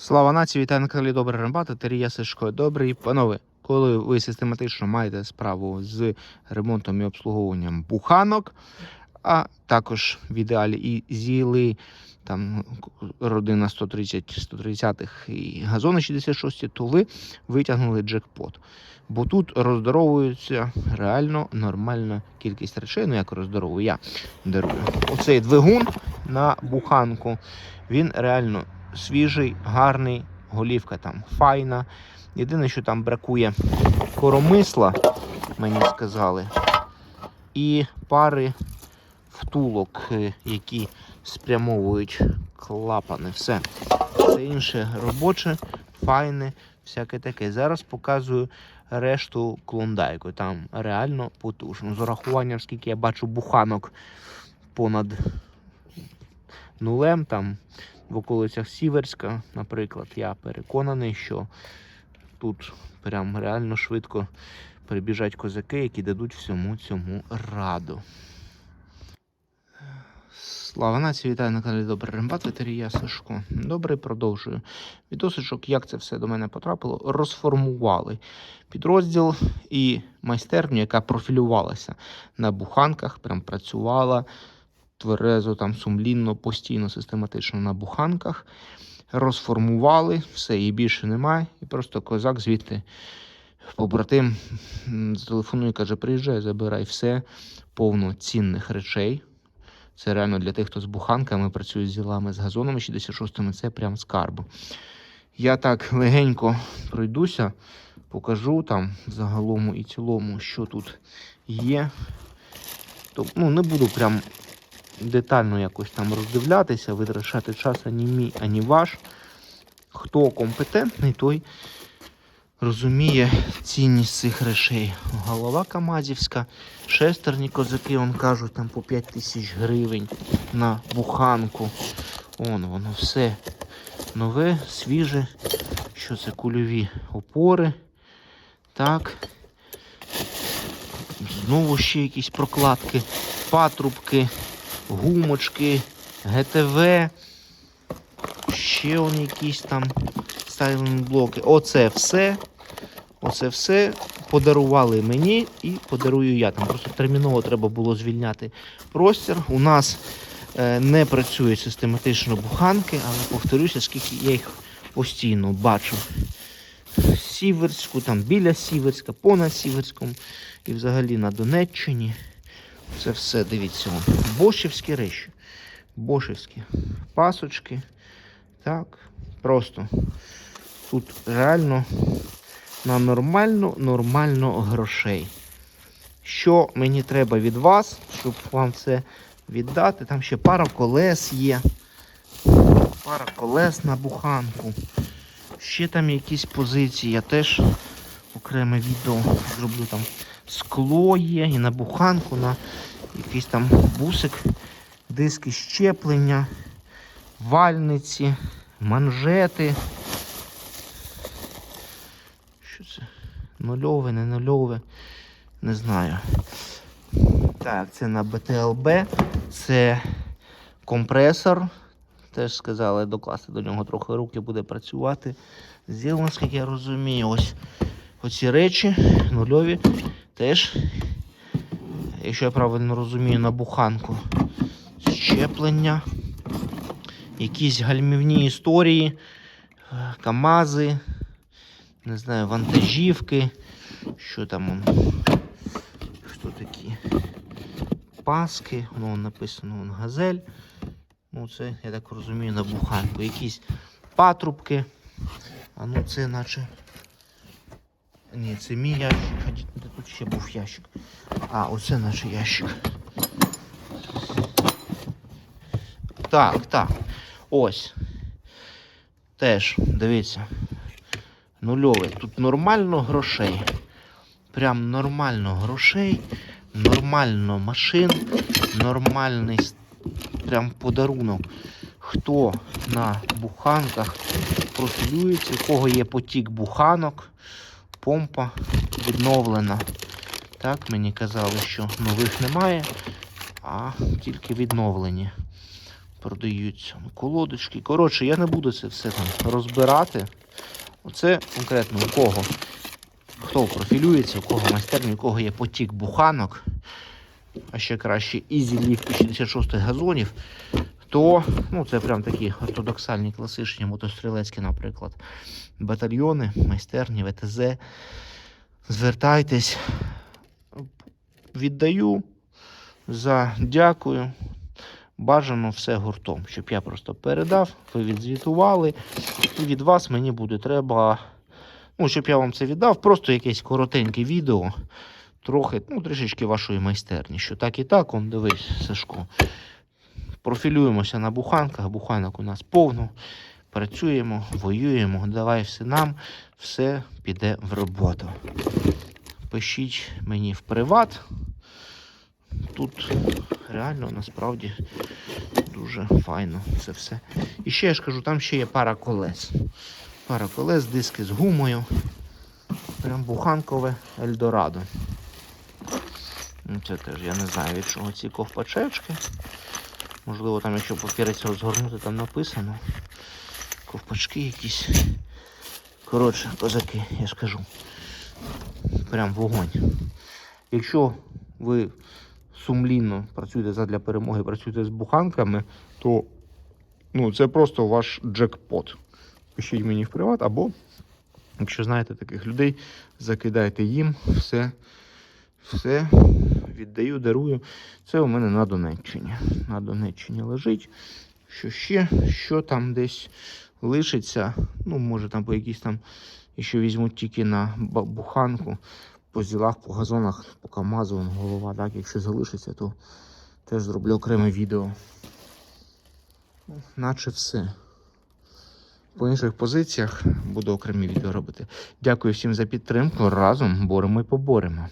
Слава нації, вітаю на каналі Добре Рембата, Терія Сишко. Добрий панове, коли ви систематично маєте справу з ремонтом і обслуговуванням буханок, а також в ідеалі і зіли, там родина 130-130-х і газони 66, то ви витягнули джекпот. Бо тут роздоровується реально нормальна кількість речей. Ну як роздоровую, я дарую. Оцей двигун на буханку. Він реально свіжий, гарний, голівка там файна. Єдине, що там бракує коромисла, мені сказали, і пари втулок, е, які спрямовують клапани. Все. Все інше робоче, файне, всяке таке. Зараз показую решту клондайку. Там реально потужно. З урахуванням, скільки я бачу буханок понад нулем, там в околицях Сіверська, наприклад, я переконаний, що тут прям реально швидко прибіжать козаки, які дадуть всьому цьому раду. Слава нації, вітаю на каналі Добрий Рембат, Ветерія Сашко. Добре, продовжую. Відосичок, як це все до мене потрапило, розформували підрозділ і майстерню, яка профілювалася на буханках, прям працювала тверезо, там сумлінно, постійно, систематично на буханках. Розформували, все, її більше немає. І просто козак звідти побратим м, зателефонує, каже, приїжджай, забирай все, повно цінних речей. Це реально для тих, хто з буханками працює з ділами з газонами 66-ми, це прям скарб. Я так легенько пройдуся, покажу там загалом і цілому, що тут є. То, ну, не буду прям детально якось там роздивлятися, витрачати час ані мій, ані ваш. Хто компетентний, той розуміє цінність цих речей. Голова Камазівська, шестерні козаки, он кажуть, там по 5 тисяч гривень на буханку. Он воно все нове, свіже. Що це кульові опори. Так. Знову ще якісь прокладки, патрубки, гумочки, ГТВ. Ще он якісь там блоки. Оце все. Оце все подарували мені і подарую я. Там просто терміново треба було звільняти простір. У нас е, не працюють систематично буханки, але повторюся, скільки я їх постійно бачу. Сіверську, там біля Сіверська, понад Сіверськом і взагалі на Донеччині. Це все, дивіться. Бошівські речі. Бошівські пасочки. Так, просто тут реально на нормально, нормально грошей. Що мені треба від вас, щоб вам це віддати? Там ще пара колес є. Пара колес на буханку. Ще там якісь позиції. Я теж окреме відео зроблю там. Скло є і на буханку, на якийсь там бусик, диски щеплення, вальниці, манжети. Що це? Нульове, не нульове, не знаю. Так, це на БТЛБ, це компресор. Теж сказали докласти до нього трохи руки буде працювати. Зіл, наскільки я розумію, ось оці речі нульові теж, якщо я правильно розумію, на буханку. Щеплення, якісь гальмівні історії, е, КАМАЗи, не знаю, вантажівки. Що там? Що такі? Паски, ну написано вон, газель. Ну, це, я так розумію, на буханку. Якісь патрубки. А ну це наче. Ні, це мій ящик. Де тут ще був ящик? А, оце наш ящик. Так, так. Ось. Теж, дивіться. Нульовий. Тут нормально грошей. Прям нормально грошей, нормально машин, нормальний прям подарунок. Хто на буханках профілюється, у кого є потік буханок, помпа відновлена. Так, мені казали, що нових немає, а тільки відновлені. продаються колодочки. Коротше, я не буду це все там розбирати. Оце конкретно у кого хто профілюється, у кого майстерня, у кого є потік буханок, а ще краще Easy Lift 66 газонів, то ну, це прям такі ортодоксальні класичні мотострілецькі, наприклад, батальйони, майстерні, ВТЗ. Звертайтесь, віддаю за дякую. Бажано все гуртом, щоб я просто передав, ви відзвітували, і від вас мені буде треба ну, щоб я вам це віддав, просто якесь коротеньке відео, трохи, ну, трішечки вашої майстерні. Що так і так, он дивись, Сашко. Профілюємося на буханках, буханок у нас повно. Працюємо, воюємо, давай все нам, все піде в роботу. Пишіть мені в приват. Тут реально насправді дуже файно це все. І ще я ж кажу, там ще є пара колес. Пара колес, диски з гумою. Прям буханкове Ельдорадо. Ну, Це теж я не знаю від чого ці ковпачечки. Можливо, там, якщо папірець розгорнути, там написано. Ковпачки якісь. Коротше, козаки, я ж кажу. Прям вогонь. Якщо ви сумлінно працюєте задля перемоги, працюєте з буханками, то ну, це просто ваш джекпот пишіть мені в приват, або, якщо знаєте таких людей, закидайте їм все, все віддаю, дарую. Це у мене на Донеччині. На Донеччині лежить. Що ще, що там десь лишиться, ну, може там по якісь там, якщо візьмуть тільки на буханку, по зілах, по газонах, по КАМАЗу, голова, так, якщо залишиться, то теж зроблю окреме відео. Ну, наче все. По інших позиціях буду окремі відео робити. Дякую всім за підтримку. Разом боремо і поборемо.